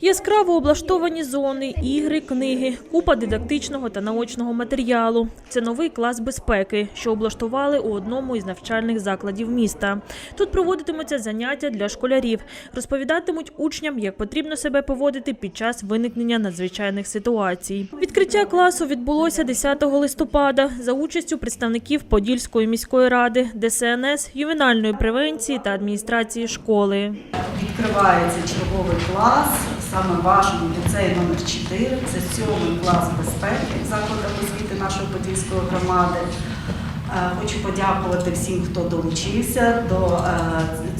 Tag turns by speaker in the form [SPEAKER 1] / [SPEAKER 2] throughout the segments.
[SPEAKER 1] Яскраво облаштовані зони, ігри, книги, купа дидактичного та наочного матеріалу. Це новий клас безпеки, що облаштували у одному із навчальних закладів міста. Тут проводитимуться заняття для школярів, розповідатимуть учням, як потрібно себе поводити під час виникнення надзвичайних ситуацій. Відкриття класу відбулося 10 листопада за участю представників Подільської міської ради, ДСНС, ювенальної превенції та адміністрації школи.
[SPEAKER 2] Відкривається черговий клас саме вашому ліцеї номер 4 Це сьомий клас безпеки в закладах освіти нашої подільської громади. Е, Хочу подякувати всім, хто долучився до е,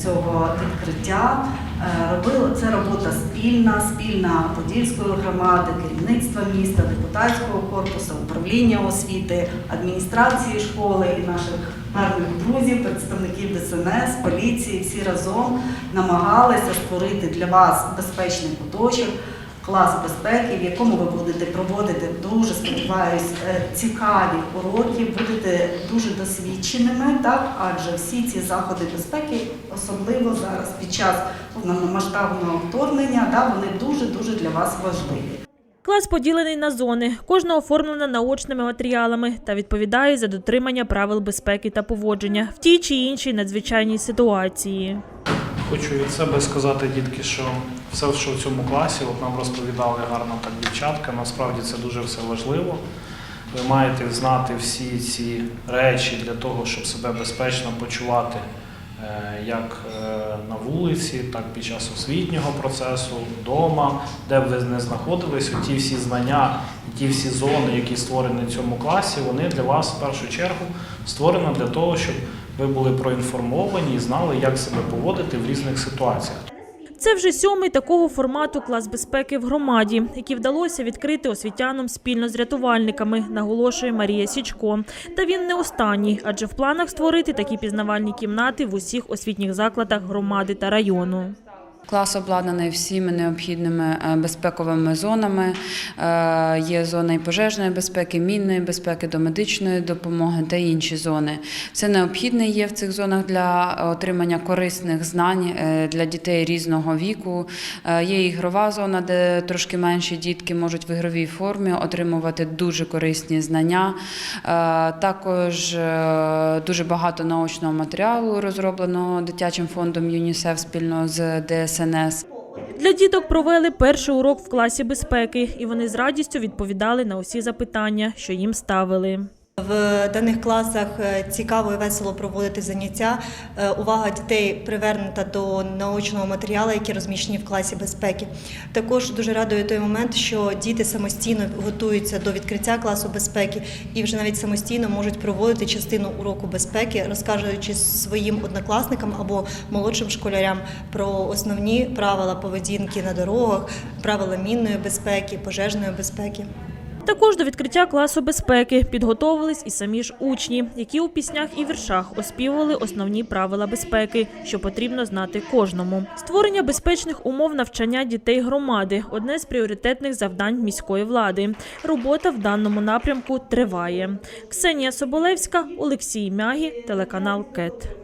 [SPEAKER 2] цього відкриття. Е, Робили це робота спільна, спільна подільської громади, керівництва міста, депутатського корпусу, управління освіти, адміністрації школи і наших гарних друзів, представників ДСНС, поліції. Всі разом намагалися створити для вас безпечний куточок, клас безпеки, в якому ви будете проводити дуже сподіваюсь е, цікаві уроки, будете дуже досвідченими, так адже всі ці заходи безпеки, особливо зараз під час повномасштабного вторгнення, да, вони дуже дуже для вас важливі.
[SPEAKER 1] Клас поділений на зони, кожна оформлена наочними матеріалами та відповідає за дотримання правил безпеки та поводження в тій чи іншій надзвичайній ситуації.
[SPEAKER 3] Хочу від себе сказати, дітки, що все, що в цьому класі, от нам розповідали гарно так дівчатка, насправді це дуже все важливо. Ви маєте знати всі ці речі для того, щоб себе безпечно почувати е, як е, на вулиці, так під час освітнього процесу, вдома, де б ви не знаходились, ті всі знання, ті всі зони, які створені в цьому класі, вони для вас в першу чергу створені для того, щоб ви були проінформовані і знали, як себе поводити в різних ситуаціях.
[SPEAKER 1] Це вже сьомий такого формату клас безпеки в громаді, який вдалося відкрити освітянам спільно з рятувальниками, наголошує Марія Січко. Та він не останній, адже в планах створити такі пізнавальні кімнати в усіх освітніх закладах громади та району.
[SPEAKER 4] Клас обладнаний всіми необхідними е, безпековими зонами. Е, Є зона і пожежної безпеки, мінної безпеки, до медичної допомоги та інші зони. Все необхідне є в цих зонах для отримання корисних знань е, для дітей різного віку. Є ігрова зона, де трошки менші дітки можуть в ігровій формі отримувати дуже корисні знання. Також дуже багато научного матеріалу розробленого дитячим фондом ЮНІСЕФ спільно з ДСНС.
[SPEAKER 1] Для діток провели перший урок в класі безпеки, і вони з радістю відповідали на усі запитання, що їм ставили.
[SPEAKER 5] В даних класах е, цікаво і весело проводити заняття. Е, Увага дітей привернута до научного матеріалу, які розміщені в класі безпеки. Також дуже радує той момент, що діти самостійно готуються до відкриття класу безпеки і вже навіть самостійно можуть проводити частину уроку безпеки, розкажучи своїм однокласникам або молодшим школярям про основні правила поведінки на дорогах, правила мінної безпеки, пожежної безпеки.
[SPEAKER 1] Також до відкриття класу безпеки підготовились і самі ж учні, які у піснях і віршах оспівували основні правила безпеки, що потрібно знати кожному. Створення безпечних умов навчання дітей громади одне з пріоритетних завдань міської влади. Робота в даному напрямку триває. Ксенія Соболевська, Олексій Мягі, телеканал КЕТ.